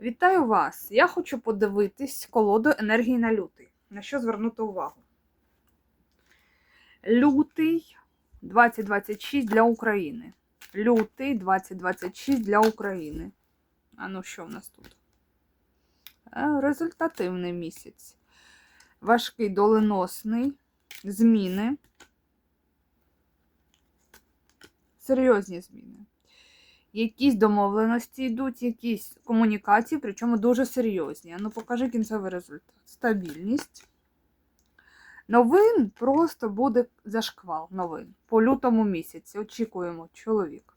Вітаю вас! Я хочу подивитись колоду енергії на лютий. На що звернути увагу? Лютий 2026 для України. Лютий 2026 для України. А ну що в нас тут? Е, Результативний місяць. Важкий доленосний. Зміни. Серйозні зміни. Якісь домовленості йдуть, якісь комунікації, причому дуже серйозні. Ну, покажи кінцевий результат. Стабільність. Новин просто буде зашквал новин по лютому місяці. Очікуємо чоловік.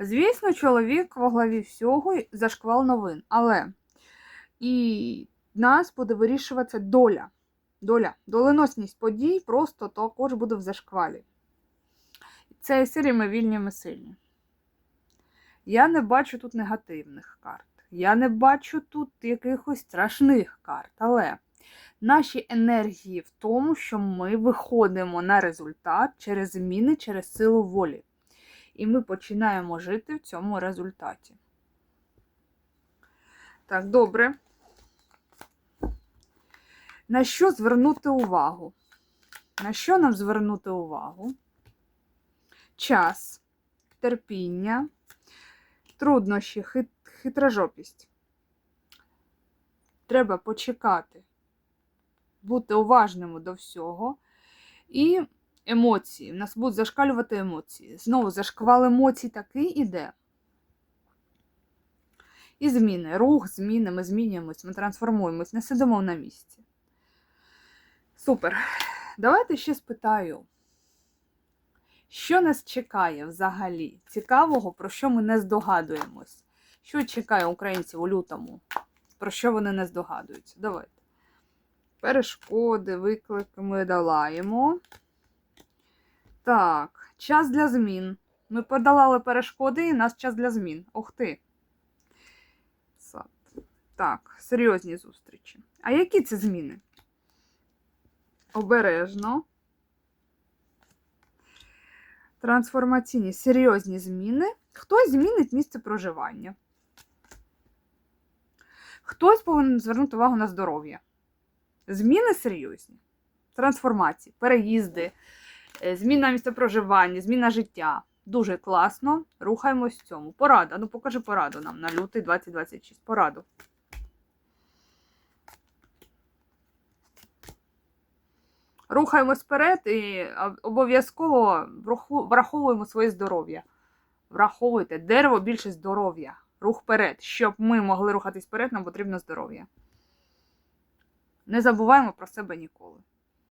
Звісно, чоловік во главі всього зашквал новин. Але і нас буде вирішуватися доля. Доля. Доленосність подій просто також буде в зашквалі. Це серії ми вільні, ми сильні. Я не бачу тут негативних карт. Я не бачу тут якихось страшних карт. Але наші енергії в тому, що ми виходимо на результат через зміни, через силу волі. І ми починаємо жити в цьому результаті. Так, добре. На що звернути увагу? На що нам звернути увагу? Час, терпіння труднощі, хит, хитрожопість. Треба почекати, бути уважними до всього. І емоції. У нас будуть зашкалювати емоції. Знову зашквал емоцій такий іде. І зміни. Рух, зміни, ми змінюємось, ми трансформуємось, не сидимо на місці. Супер. Давайте ще спитаю. Що нас чекає взагалі? Цікавого, про що ми не здогадуємось? Що чекає українців у лютому? Про що вони не здогадуються? Давайте. Перешкоди, виклики ми долаємо. Так, час для змін. Ми подолали перешкоди, і нас час для змін. Ух ти. Так, серйозні зустрічі. А які це зміни? Обережно трансформаційні серйозні зміни. Хтось змінить місце проживання. Хтось повинен звернути увагу на здоров'я. Зміни серйозні. Трансформації, переїзди, е, зміна місця проживання, зміна життя. Дуже класно. Рухаємось в цьому. Порада. Ну, покажи пораду нам на лютий 2026. Пораду. Рухаємось вперед і обов'язково враховуємо своє здоров'я. Враховуйте, дерево більше здоров'я. Рух вперед. Щоб ми могли рухатись вперед, нам потрібно здоров'я. Не забуваємо про себе ніколи.